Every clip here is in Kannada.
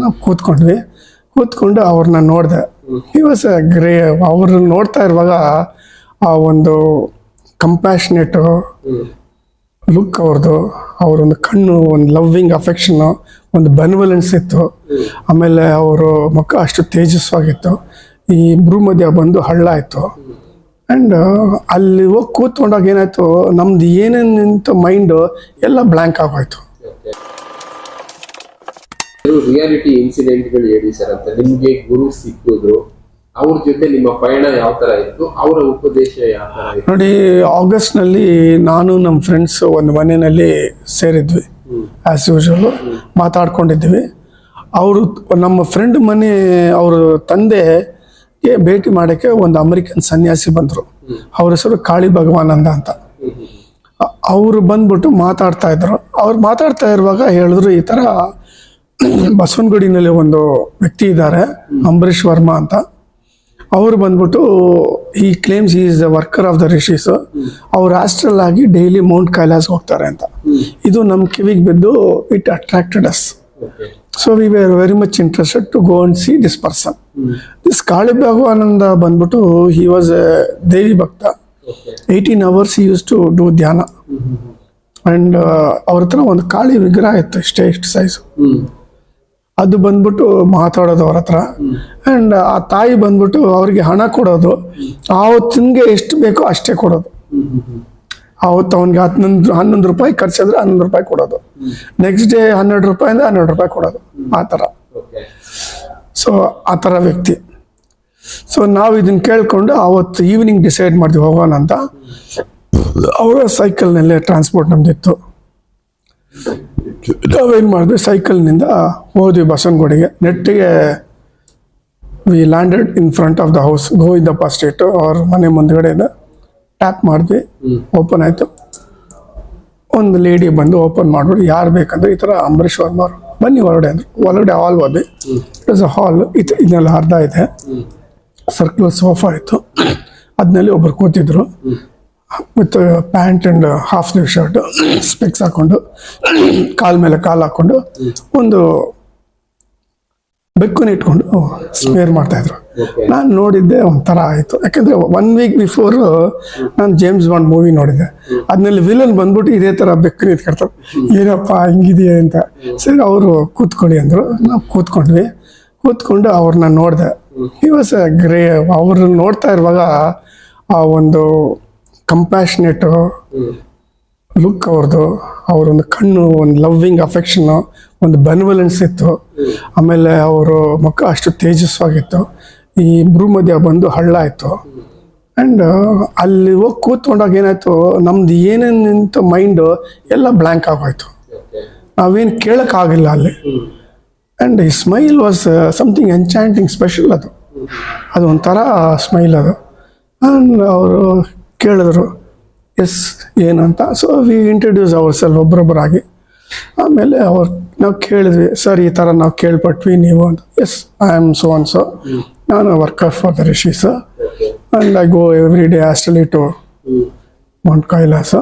ನಾವು ಕೂತ್ಕೊಂಡ್ವಿ. ಕೂತ್ಕೊಂಡು ಅವ್ರನ್ನ ನೋಡಿದೆ. ಈ ಗ್ರೇ ಅವ್ರನ್ನ ನೋಡ್ತಾ ಇರುವಾಗ ಆ ಒಂದು ಕಂಪ್ಯಾಷನೇಟು ಲುಕ್ ಅವ್ರದ್ದು. ಅವರೊಂದು ಕಣ್ಣು, ಒಂದು ಲವ್ವಿಂಗ್ ಅಫೆಕ್ಷನ್ನು ಒಂದು ಬೆನ್ವಲೆನ್ಸ್ ಇತ್ತು. ಆಮೇಲೆ ಅವರು ಮುಖ ಅಷ್ಟು ತೇಜಸ್ವಾಗಿತ್ತು. ಈ ಇಬ್ಬರು ಮಧ್ಯ ಬಂದು ಹಳ್ಳ ಆಯಿತು ಆ್ಯಂಡ್ ಅಲ್ಲಿ ಹೋಗಿ ಕೂತ್ಕೊಂಡಾಗ ಏನಾಯಿತು, ನಮ್ದು ಏನೇನಿಂತ ಮೈಂಡು ಎಲ್ಲ ಬ್ಲ್ಯಾಂಕ್ ಆಗೋಯ್ತು. ರಿಯಾಲಿಟಿ ಇನ್ಸಿಡೆಂಟ್ಗಳು ಹೇಳಿ ಸರ್ ಅಂತ. ನಿಮಗೆ ಗುರು ಸಿಕ್ಕಿದ್ರು ಅವ್ರ ಜೊತೆ ನಿಮ್ಮ ಪಯಣ ಯಾವ ತರ ಇತ್ತು? ಅವರ ಉಪದೇಶ ಯಾವ ತರ ಇತ್ತು? ನೋಡಿ ಆಗಸ್ಟ್ನಲ್ಲಿ ನಾನು ನಮ್ಮ ಫ್ರೆಂಡ್ಸ್ ಒಂದು ಮನೆಯಲ್ಲಿ ಸೇರಿದ್ವಿ ಆಸ್ ಯೂಶುವಲ್ ಮಾತಾಡ್ಕೊಂಡಿದ್ವಿ. ಅವರು ನಮ್ಮ ಫ್ರೆಂಡ್ ಮನೆ ಅವ್ರ ತಂದೆಗೆ ಭೇಟಿ ಮಾಡೋಕ್ಕೆ ಒಂದು ಅಮೆರಿಕನ್ ಸನ್ಯಾಸಿ ಬಂದರು. ಅವ್ರ ಹೆಸರು ಕಾಳಿ ಭಗವಾನಂದ ಅಂತ. ಅವರು ಬಂದ್ಬಿಟ್ಟು ಮಾತಾಡ್ತಾ ಇದ್ರು. ಅವ್ರು ಮಾತಾಡ್ತಾ ಇರುವಾಗ ಹೇಳಿದ್ರು ಈ ಥರ ಬಸವನಗುಡಿನಲ್ಲಿ ಒಂದು ವ್ಯಕ್ತಿ ಇದ್ದಾರೆ ಅಂಬರೀಶ್ ವರ್ಮಾ ಅಂತ. ಅವರು ಬಂದ್ಬಿಟ್ಟು ಈ claims is the worker of the rishis ಅವ್ರು ಆಸ್ಟ್ರಲ್ ಆಗಿ ಡೈಲಿ ಮೌಂಟ್ ಕೈಲಾಸ್ ಹೋಗ್ತಾರೆ ಅಂತ. ಇದು ನಮ್ಮ ಕಿವಿಗೆ ಬಿದ್ದು it attracted us so we were very much interested to go and see this person this Kali Bhagavananda ಬಂದ್ಬಿಟ್ಟು he was a devi bhakta eighteen hours use to do dhyana and ಅವ್ರ ಹತ್ರ ಒಂದು ಕಾಳಿ ವಿಗ್ರಹ ಇತ್ತು, ಇಷ್ಟೇ, ಇಷ್ಟು ಸೈಜು ಅದು ಬಂದ್ಬಿಟ್ಟು ಮಾತಾಡೋದು ಅವ್ರ ಹತ್ರ. ಆ್ಯಂಡ್ ಆ ತಾಯಿ ಬಂದ್ಬಿಟ್ಟು ಅವ್ರಿಗೆ ಹಣ ಕೊಡೋದು. ಆವತ್ತಿನಗೆ ಎಷ್ಟು ಬೇಕೋ ಅಷ್ಟೇ ಕೊಡೋದು. ಹ್ಮ್ ಅವನಿಗೆ ಆವತ್ತು ಅವ್ನಿಗೆ ಹನ್ನೊಂದು ಹನ್ನೊಂದು ರೂಪಾಯಿ ಖರ್ಚಿದ್ರೆ ಹನ್ನೊಂದು ರೂಪಾಯಿ ಕೊಡೋದು. ನೆಕ್ಸ್ಟ್ ಡೇ ಹನ್ನೆರಡು ರೂಪಾಯಿಂದ ಹನ್ನೆರಡು ರೂಪಾಯಿ ಕೊಡೋದು. ಆ ಥರ. ಸೊ ಆ ಥರ ವ್ಯಕ್ತಿ. ಸೊ ನಾವು ಇದನ್ನ ಕೇಳಿಕೊಂಡು ಆವತ್ತು ಈವ್ನಿಂಗ್ ಡಿಸೈಡ್ ಮಾಡಿದ್ವಿ ಹೋಗೋಣ ಅಂತ. ಅವರ ಸೈಕಲ್ನಲ್ಲೇ ಟ್ರಾನ್ಸ್ಪೋರ್ಟ್ ನಮ್ದಿತ್ತು. ನಾವೇನು ಮಾಡಿದ್ವಿ ಸೈಕಲ್ನಿಂದ ಹೋದ್ವಿ ಬಸವನಗುಡಿಗೆ. ನೆಟ್ಟಿಗೆ we landed in front of the house Govindappa street ಅವ್ರ ಮನೆ ಮುಂದ್ಗಡೆಯಿಂದ ಟ್ಯಾಪ್ ಮಾಡಿದ್ವಿ. ಓಪನ್ ಆಯಿತು. ಒಂದು ಲೇಡಿ ಬಂದು ಓಪನ್ ಮಾಡ್ಬಿಟ್ಟು ಯಾರು ಬೇಕಂದ್ರೆ ಈ ಥರ ಅಂಬರೀಷ್ ವರ್ಮ ಅವರು. ಬನ್ನಿ ಹೊರಗಡೆ ಅಂದರು. ಹೊರಗಡೆ ಹಾಲ್ ಹೋದ್ವಿ. ಇಟ್ ಇಸ್ ಅ ಹಾಲ್ ಇದು ಇದನ್ನೆಲ್ಲ ಅರ್ಧ ಇದೆ. ಸರ್ಕಲ್ ಸೋಫಾ ಇತ್ತು. ಅದ್ನಲ್ಲಿ ಒಬ್ರು ಕೂತಿದ್ರು. With pant and half sleeve shirt specs ಹಾಕೊಂಡು ಕಾಲ್ ಮೇಲೆ ಕಾಲು ಹಾಕೊಂಡು ಒಂದು ಬೆಕ್ಕನ್ನು ಇಟ್ಕೊಂಡು ಸ್ಪೇರ್ ಮಾಡ್ತಾ ಇದ್ರು. ಓಕೆ ನಾನು ನೋಡಿದ್ದೆ ಒಂಥರ ಆಯಿತು. ಯಾಕಂದ್ರೆ ಒನ್ ವೀಕ್ ಬಿಫೋರ್ ನಾನು ಜೇಮ್ಸ್ ಬಾಂಡ್ ಮೂವಿ ನೋಡಿದ್ದೆ. ಅದ್ನಲ್ಲಿ ವಿಲನ್ ಬಂದ್ಬಿಟ್ಟು ಇದೇ ಥರ ಬೆಕ್ಕನ್ನು ಇಟ್ಕೊಳ್ತಾರೆ ಏನಪ್ಪ ಹಿಂಗಿದೆಯಾ ಅಂತ. ಸರಿ ಅವರು ಕೂತ್ಕೊಳ್ಳಿ ಅಂದರು. ನಾವು ಕೂತ್ಕೊಂಡ್ವಿ. ಕೂತ್ಕೊಂಡು ಅವ್ರನ್ನ ನೋಡಿದೆ. ಈ ವಾಸ್ ಗ್ರೇ ಅವ್ರನ್ನ ನೋಡ್ತಾ ಇರುವಾಗ ಆ ಒಂದು ಕಂಪ್ಯಾಷನೇಟು ಲುಕ್ ಅವ್ರದ್ದು, ಅವರೊಂದು ಕಣ್ಣು, ಒಂದು ಲವ್ವಿಂಗ್ ಅಫೆಕ್ಷನ್ನು ಒಂದು ಬೆನ್ವಲೆನ್ಸ್ ಇತ್ತು. ಆಮೇಲೆ ಅವರು ಮುಖ ಅಷ್ಟು ತೇಜಸ್ವಾಗಿತ್ತು. ಈ ಇಬ್ರು ಮಧ್ಯ ಬಂದು ಹಳ್ಳ ಆಯಿತು. ಆ್ಯಂಡ್ ಅಲ್ಲಿ ಹೋಗಿ ಕೂತ್ಕೊಂಡಾಗ ಏನಾಯಿತು, ನಮ್ದು ಏನೇನು ನಿಂತು ಮೈಂಡು ಎಲ್ಲ ಬ್ಲ್ಯಾಂಕ್ ಆಗೋಯ್ತು. ನಾವೇನು ಕೇಳೋಕ್ಕಾಗಿಲ್ಲ ಅಲ್ಲಿ. ಆ್ಯಂಡ್ ಈ smile was something enchanting special ಅದು ಅದು. ಒಂಥರ ಸ್ಮೈಲ್ ಅದು. ಆ್ಯಂಡ್ ಅವರು ಕೇಳಿದ್ರು ಎಸ್ ಏನು ಅಂತ? So we introduce our self ಒಬ್ಬರೊಬ್ಬರಾಗಿ ಆಮೇಲೆ ಅವ್ರು ನಾವು ಕೇಳಿದ್ವಿ ಸರ್ ಈ ಥರ ನಾವು ಕೇಳ್ಪಟ್ವಿ ನೀವು ಅಂತ. Yes I am so an so ನಾನು worker for the rishi sir and I go every day astrally to Mount Kailasa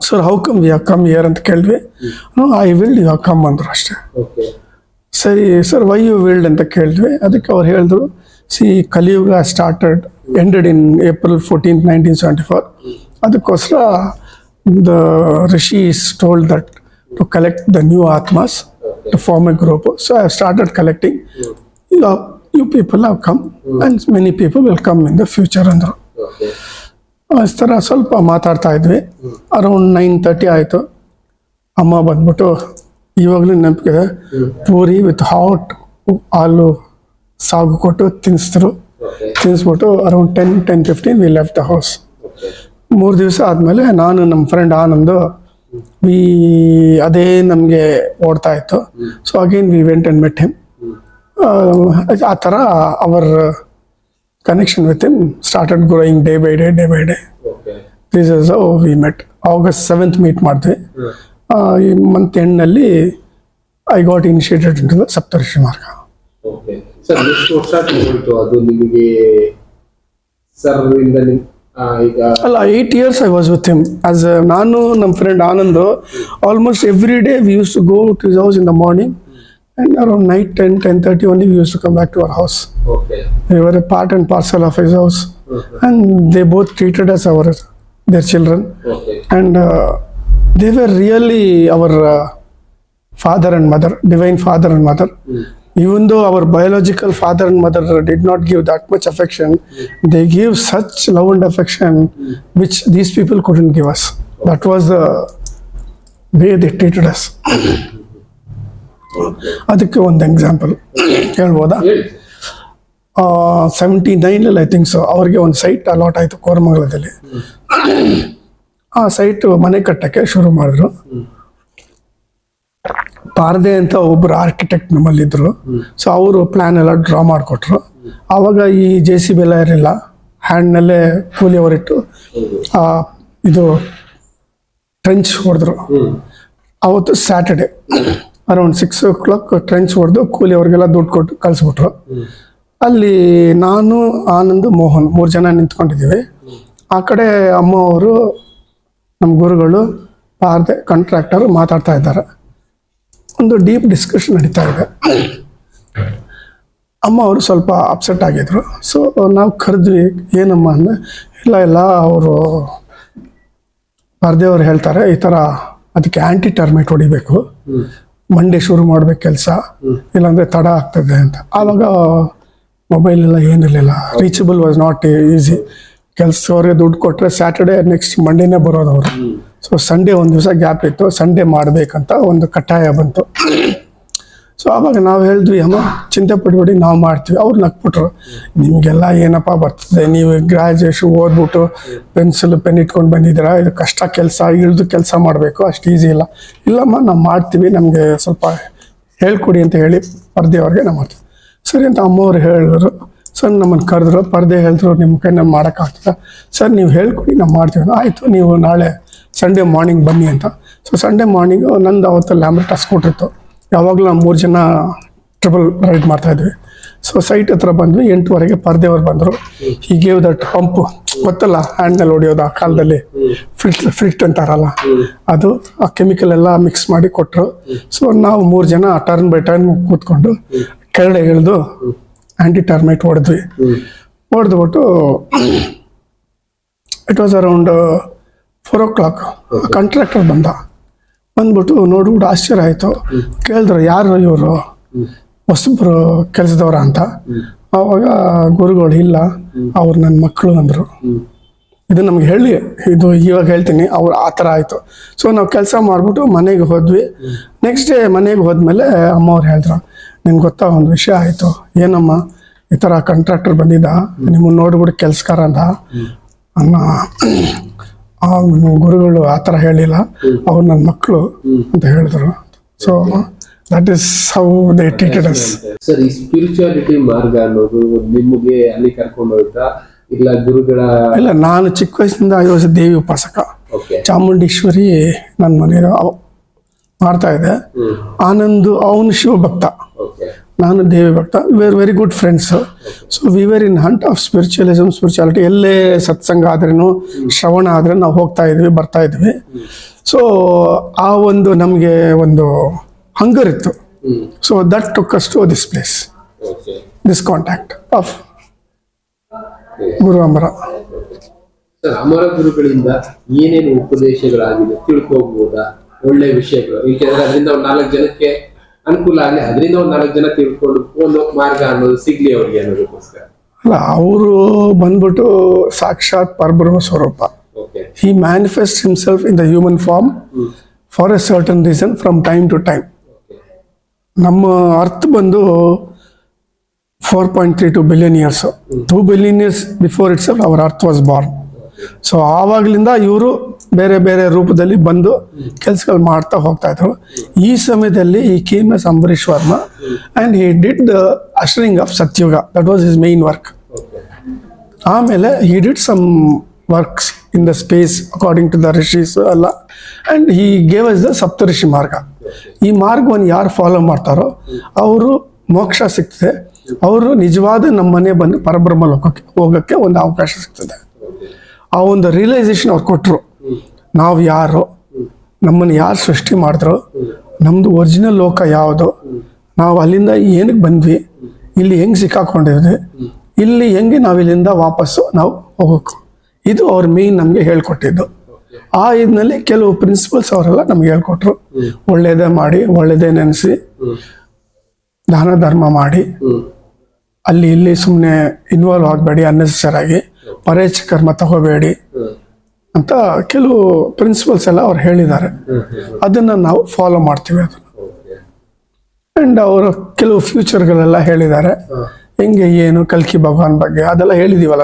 sir how come you come here ಅಂತ ಕೇಳಿದ್ವಿ. ಐ ವಿಲ್ ಯು ಕಮ್ ಅಂದರು ಅಷ್ಟೇ. ಸರಿ ಸರ್ ವೈ ಯು ವಿಲ್ಡ್ ಅಂತ ಕೇಳಿದ್ವಿ. ಅದಕ್ಕೆ ಅವ್ರು ಹೇಳಿದ್ರು see Kaliyuga started ended in April fourteen nineteen seventy four ಅದಕ್ಕೋಸ್ಕರ the rishi is told that to collect the new atmas to form a group so I started collecting you people have come and many people will come in the future ಅಂದರು. ಈ ಥರ ಸ್ವಲ್ಪ ಮಾತಾಡ್ತಾ ಇದ್ವಿ. ಅರೌಂಡ್ ನೈನ್ ತರ್ಟಿ ಆಯಿತು. ಅಮ್ಮ ಬಂದ್ಬಿಟ್ಟು ಇವಾಗಲೂ ನೆನಪಿದೆ. ಪೂರಿ ವಿತ್ ಹಾಟ್ ಹಾಲು, ಸಾಗು ಕೊಟ್ಟು ತಿನ್ನಿಸಿದ್ರು okay ತಿನ್ನಿಸ್ಬಿಟ್ಟು around ten ten fifteen we left the house ಮೂರು ದಿವಸ ಆದಮೇಲೆ ನಾನು ನಮ್ಮ ಫ್ರೆಂಡ್ ಆನಂದು ವಿ ಅದೇ ನಮಗೆ ಓಡ್ತಾ ಇತ್ತು. So again we went and met him. ಆ ಥರ our connection with him started growing day by day day by day this is we met August seventh meet ಮಾಡಿದ್ವಿ. ಈ month ಎಂಡ್ನಲ್ಲಿ I got initiated into the Saptarshi Marga sir ಎಷ್ಟು ವರ್ಷ ತಗೊಂಡಿತು ಅದು ನಿಮಗೆ ಸರ್ ಇಂದ ನಿಮ್ ಆ, ಈಗ ಅಲ್ಲ eight years I was with him as ನಾನು ನಮ್ಮ friend Anand almost every day we use to go to his house in the morning And around night 10, 10.30 only we used to come back to our house. Okay We were a part and parcel of his house. And they both treated us our their children. Okay And uh, they were really our uh, father and mother, divine father and mother. Even though our biological father and mother did not give that much affection they give such love and affection which these people couldn't give us that was the way they treated us ಅದಕ್ಕೆ ಒಂದು ಎಕ್ಸಾಂಪಲ್ ಹೇಳ್ಬೋದಾ? ಸೆವೆಂಟಿ ನೈನಲ್ಲಿ ಐ ಥಿಂಕ್ ಸೊ ಅವ್ರಿಗೆ ಒಂದು ಸೈಟ್ ಅಲಾಟ್ ಆಯಿತು ಕೋರಮಂಗಲದಲ್ಲಿ. ಆ ಸೈಟ್ ಮನೆ ಕಟ್ಟಕ್ಕೆ ಶುರು ಮಾಡಿದ್ರು. ಪಾರದೆ ಅಂತ ಒಬ್ಬರು ಆರ್ಕಿಟೆಕ್ಟ್ ನಮ್ಮಲ್ಲಿದ್ದರು ಸೊ ಅವರು ಪ್ಲ್ಯಾನ್ ಎಲ್ಲ ಡ್ರಾ ಮಾಡಿಕೊಟ್ರು. ಆವಾಗ ಈ ಜೆ ಸಿ ಬಿ ಎಲ್ಲ ಇರಲಿಲ್ಲ. ಹ್ಯಾಂಡ್ನಲ್ಲೇ ಕೂಲಿಯವರಿಟ್ಟು ಆ, ಇದು ಟ್ರೆಂಚ್ ಹೊಡೆದ್ರು. ಅವತ್ತು Saturday around six o'clock trench ಹೊಡೆದು ಕೂಲಿ ಅವ್ರಿಗೆಲ್ಲ ದುಡ್ಡು ಕೊಟ್ಟು ಕಳಿಸ್ಬಿಟ್ರು. ಅಲ್ಲಿ ನಾನು ಆನಂದ್ ಮೋಹನ್ ಮೂರು ಜನ ನಿಂತ್ಕೊಂಡಿದ್ದೀವಿ. ಆ ಕಡೆ ಅಮ್ಮ ಅವರು ನಮ್ಮ ಗುರುಗಳು ಪಾರ್ದೆ ಕಾಂಟ್ರಾಕ್ಟರ್ ಮಾತಾಡ್ತಾ ಇದ್ದಾರೆ. ಒಂದು ಡೀಪ್ ಡಿಸ್ಕಷನ್ ನಡೀತಾ ಇದೆ. ಅಮ್ಮ ಅವರು ಸ್ವಲ್ಪ ಅಪ್ಸೆಟ್ ಆಗಿದ್ರು. ಸೊ ನಾವು ಕರೆದ್ವಿ, ಏನಮ್ಮ ಅಂದ್ರೆ ಇಲ್ಲ ಇಲ್ಲ, ಅವರು ಪಾರ್ದೆಯವ್ರು ಹೇಳ್ತಾರೆ, ಈ ಥರ ಅದಕ್ಕೆ ಆ್ಯಂಟಿ ಟರ್ಮೇಟ್ ಹೊಡಿಬೇಕು. ಮಂಡೆ ಮಂಡೇ ಶುರು ಮಾಡ್ಬೇಕು ಕೆಲಸ, ಇಲ್ಲಾಂದ್ರೆ ತಡ ಆಗ್ತದೆ ಅಂತ. ಆವಾಗ ಮೊಬೈಲ್ ಎಲ್ಲ ಏನಿರಲಿಲ್ಲ. ರೀಚಬಲ್ ವಾಸ್ ನಾಟ್ ಈಸಿ ಕೆಲಸದವ್ರಿಗೆ ದುಡ್ಡು ಕೊಟ್ಟರೆ ಸ್ಯಾಟರ್ಡೆ ನೆಕ್ಸ್ಟ್ ಮಂಡೇನೇ ಬರೋದು ಅವರು. ಸೊ ಸಂಡೇ ಒಂದು ದಿವಸ ಗ್ಯಾಪ್ ಇತ್ತು. ಸಂಡೇ ಮಾಡಬೇಕಂತ ಒಂದು ಕಟ್ಟಾಯ ಬಂತು. ಸೊ ಆವಾಗ ನಾವು ಹೇಳಿದ್ವಿ, ಅಮ್ಮ, ಚಿಂತೆ ಪಡಿಬೇಡಿ, ನಾವು ಮಾಡ್ತೀವಿ. ಅವ್ರು ನಕ್ಬಿಟ್ರು. ನಿಮಗೆಲ್ಲ ಏನಪ್ಪ ಬರ್ತದೆ? ನೀವು ಗ್ರಾಜುಯೇಷನ್ ಓದ್ಬಿಟ್ಟು ಪೆನ್ಸಿಲ್ ಪೆನ್ ಇಟ್ಕೊಂಡು ಬಂದಿದ್ದೀರಾ? ಇದು ಕಷ್ಟ ಕೆಲಸ, ಇಳಿದು ಕೆಲಸ ಮಾಡಬೇಕು, ಅಷ್ಟು ಈಸಿ ಇಲ್ಲ. ಇಲ್ಲಮ್ಮ, ನಾವು ಮಾಡ್ತೀವಿ. ನಮಗೆ ಸ್ವಲ್ಪ ಹೇಳ್ಕೊಡಿ ಅಂತ ಹೇಳಿ ಪರ್ದೆಯವ್ರಿಗೆ ನಾವು ಮಾಡ್ತೀವಿ. ಸರಿ ಅಂತ ಅಮ್ಮವ್ರು ಹೇಳಿದ್ರು. ಸರ್ ನಮ್ಮನ್ನು ಕರೆದ್ರು. ಪರ್ದೆ ಹೇಳಿದ್ರು. ನಿಮ್ಮ ಕೈ ನಾನು ಮಾಡೋಕ್ಕಾಗ್ತದ ಸರ್, ನೀವು ಹೇಳ್ಕೊಡಿ, ನಾವು ಮಾಡ್ತೀವಿ. ಆಯಿತು, ನೀವು ನಾಳೆ ಸಂಡೇ ಮಾರ್ನಿಂಗ್ ಬನ್ನಿ ಅಂತ. ಸೊ ಸಂಡೇ ಮಾರ್ನಿಂಗು ನಂದು ಅವತ್ತು ಲ್ಯಾಂಬ್ರೆಟ್ ಟಸ್ ಇತ್ತು ಯಾವಾಗಲೂ ನಾವು ಮೂರು ಜನ ಟ್ರಿಬಲ್ ರೈಡ್ ಮಾಡ್ತಾ ಇದ್ವಿ. ಸೊ ಸೈಟ್ ಹತ್ರ ಬಂದ್ವಿ, ಎಂಟುವರೆಗೆ ಪರದೆಯವರು ಬಂದರು. ಗೇವ್ ದಟ್ ಪಂಪ್ ಗೊತ್ತಲ್ಲ ಹ್ಯಾಂಡ್ನಲ್ಲಿ ಹೊಡಿಯೋದು ಆ ಕಾಲದಲ್ಲಿ. ಫ್ರಿಟ್ ಫ್ರಿಟ್ ಅಂತಾರಲ್ಲ. ಅದು ಆ ಕೆಮಿಕಲ್ ಎಲ್ಲ ಮಿಕ್ಸ್ ಮಾಡಿ ಕೊಟ್ಟರು ಸೊ ನಾವು ಮೂರು ಜನ ಟರ್ನ್ ಬೈ ಟರ್ನ್ ಕೂತ್ಕೊಂಡು ಕೆಳಗಡೆ ಇಳಿದು ಆ್ಯಂಟಿ ಟರ್ಮೈಟ್ ಹೊಡೆದ್ವಿ. ಹೊಡೆದ್ಬಿಟ್ಟು it was around four o'clock contractor ಬಂದ. ಬಂದ್ಬಿಟ್ಟು ನೋಡ್ಬಿಟ್ಟು ಆಶ್ಚರ್ಯ ಆಯಿತು. ಕೇಳಿದ್ರು, ಯಾರು ಇವರು? ಹೊಸಬ್ರು ಕೆಲಸದವ್ರ ಅಂತ. ಅವಾಗ ಗುರುಗಳು, ಇಲ್ಲ, ಅವ್ರು ನನ್ನ ಮಕ್ಕಳು ಅಂದರು. ಇದು ನಮ್ಗೆ ಹೇಳಿ, ಇದು ಇವಾಗ ಹೇಳ್ತೀನಿ, ಅವ್ರು ಆ ಥರ ಆಯಿತು. ಸೊ ನಾವು ಕೆಲಸ ಮಾಡಿಬಿಟ್ಟು ಮನೆಗೆ ಹೋದ್ವಿ. ನೆಕ್ಸ್ಟ್ ಡೇ ಮನೆಗೆ ಹೋದ್ಮೇಲೆ ಅಮ್ಮವ್ರು ಹೇಳಿದ್ರು ನಿನ್ಗೆ ಗೊತ್ತಾ, ಒಂದು ವಿಷಯ ಆಯಿತು. ಏನಮ್ಮ, ಈ ಥರ ಕಾಂಟ್ರಾಕ್ಟರ್ ಬಂದಿದ್ದ? ನಿಮ್ಮನ್ನು ನೋಡ್ಬಿಟ್ಟು ಕೆಲಸಕಾರ ಅಂದ? ಅನ್ನ ಆ ಗುರುಗಳು ಆ ಥರ ಹೇಳಿಲ್ಲ. ಅವ್ರು ನನ್ನ ಮಕ್ಕಳು ಅಂತ ಹೇಳಿದ್ರು. So that is how they treated us sir ಈ ಸ್ಪಿರಿಚುವಾಲಿಟಿ ಮಾರ್ಗ ಅನ್ನೋದು ನಿಮಗೆ ಅಲ್ಲಿ ಕರ್ಕೊಂಡು ಹೋಗ್ತಾ ಇಲ್ಲ ಗುರುಗಳ ಇಲ್ಲ ನಾನು ಚಿಕ್ಕ ವಯಸ್ಸಿನಿಂದ ಐವಸ ವಾಸ್ ದೇವಿ ಉಪಾಸಕ. ಚಾಮುಂಡೇಶ್ವರಿ ನನ್ನ ಮನೆಯ ಮಾಡ್ತಾ ಇದೆ ಆನಂದ್ ಅವನು ಶಿವಭಕ್ತ. ನಾನು ದೇವಿ ಭಕ್ತ. We are very good friends so we were in hunt of spiritualism spirituality ಎಲ್ಲೇ ಸತ್ಸಂಗ ಆದ್ರೂ ಶ್ರವಣ ಆದರೆ ನಾವು ಹೋಗ್ತಾ ಇದ್ವಿ ಬರ್ತಾ ಇದ್ವಿ. ಸೊ ಆ ಒಂದು ನಮಗೆ ಒಂದು ಹಂಗರ್ ಇತ್ತು. So that to to this place this contact of guru Amara Amara ಗುರುಗಳಿಂದ ಏನೇನು ಉಪದೇಶಗಳಾಗಿದೆ ತಿಳ್ಕೋಬಹುದಾ ಒಳ್ಳೆ ವಿಷಯಗಳು. ಅದರಿಂದ ನಾಲ್ಕು ಜನಕ್ಕೆ ಅನುಕೂಲ ಆಗಲಿ ಅದರಿಂದ ಒಂದು ನಾಲ್ಕು ಜನ ತಿಳ್ಕೊಂಡು ಒಂದು ಮಾರ್ಗ ಅನ್ನೋದು ಸಿಗ್ಲಿ ಅವ್ರಿಗೆ ಅನ್ನೋದಕ್ಕೋಸ್ಕರ. ಅಲ್ಲ ಅವರು ಬಂದ್ಬಿಟ್ಟು ಸಾಕ್ಷಾತ್ ಪರಬ್ರಹ್ಮ ಸ್ವರೂಪ. He manifest himself in the human form for a certain reason from time to time ನಮ್ಮ ಅರ್ಥ್ ಬಂದು four point three two billion years two billion years before it's our earth was born so ಆವಾಗಲಿಂದ ಇವರು ಬೇರೆ ಬೇರೆ ರೂಪದಲ್ಲಿ ಬಂದು ಕೆಲಸಗಳು ಮಾಡ್ತಾ ಹೋಗ್ತಾ ಇದ್ರು. ಈ ಸಮಯದಲ್ಲಿ he came as Ambarish Varma and he did the ushering of Satyuga that was is main work ಆಮೇಲೆ he did some works in the space according to the rishis ಎಲ್ಲ. ಆ್ಯಂಡ್ ಈ gave us the Saptarishi marga ಈ ಮಾರ್ಗವನ್ನು ಯಾರು ಫಾಲೋ ಮಾಡ್ತಾರೋ ಅವರು ಮೋಕ್ಷ ಸಿಗ್ತದೆ. ಅವರು ನಿಜವಾದ ನಮ್ಮ ಮನೆ ಬಂದು ಪರಬ್ರಹ್ಮ ಲೋಕಕ್ಕೆ ಹೋಗೋಕ್ಕೆ ಒಂದು ಅವಕಾಶ ಸಿಗ್ತದೆ. ಆ ಒಂದು ರಿಯಲೈಸೇಷನ್ ಅವ್ರು ಕೊಟ್ಟರು ನಾವು ಯಾರು? ನಮ್ಮನ್ನು ಯಾರು ಸೃಷ್ಟಿ ಮಾಡಿದ್ರು? ನಮ್ಮದು ಒರಿಜಿನಲ್ ಲೋಕ ಯಾವುದು? ನಾವು ಅಲ್ಲಿಂದ ಏನಕ್ಕೆ ಬಂದ್ವಿ? ಇಲ್ಲಿ ಹೆಂಗೆ ಸಿಕ್ಕಾಕೊಂಡಿದ್ವಿ? ಇಲ್ಲಿ ಹೆಂಗೆ ನಾವು ಇಲ್ಲಿಂದ ವಾಪಸ್ಸು ನಾವು ಹೋಗಬೇಕು ಇದು ಅವ್ರ ಮೇನ್ ನಮಗೆ ಹೇಳ್ಕೊಟ್ಟಿದ್ದು. ಆ ಇದ್ನಲ್ಲಿ ಕೆಲವು ಪ್ರಿನ್ಸಿಪಲ್ಸ್ ಅವರೆಲ್ಲ ನಮ್ಗೆ ಹೇಳ್ಕೊಟ್ರು. ಒಳ್ಳೇದೇ ಮಾಡಿ, ಒಳ್ಳೇದೇ ನೆನೆಸಿ, ದಾನ ಧರ್ಮ ಮಾಡಿ. ಅಲ್ಲಿ ಇಲ್ಲಿ ಸುಮ್ಮನೆ ಇನ್ವಾಲ್ವ್ ಆಗಬೇಡಿ ಅನ್ನೆಸೆಸರ್ ಪರೇಚ ಕರ್ಮ ತಗೋಬೇಡಿ ಅಂತ ಕೆಲವು ಪ್ರಿನ್ಸಿಪಲ್ಸ್ ಎಲ್ಲ ಅವ್ರು ಹೇಳಿದ್ದಾರೆ. ಅದನ್ನ ನಾವು ಫಾಲೋ ಮಾಡ್ತೀವಿ ಅದನ್ನ. ಅಂಡ್ ಅವರು ಕೆಲವು ಫ್ಯೂಚರ್ಗಳೆಲ್ಲ ಹೇಳಿದ್ದಾರೆ. ಹೆಂಗೆ, ಏನು, ಕಲ್ಕಿ ಭಗವಾನ್ ಬಗ್ಗೆ ಅದೆಲ್ಲ ಹೇಳಿದೀವಲ್ಲ.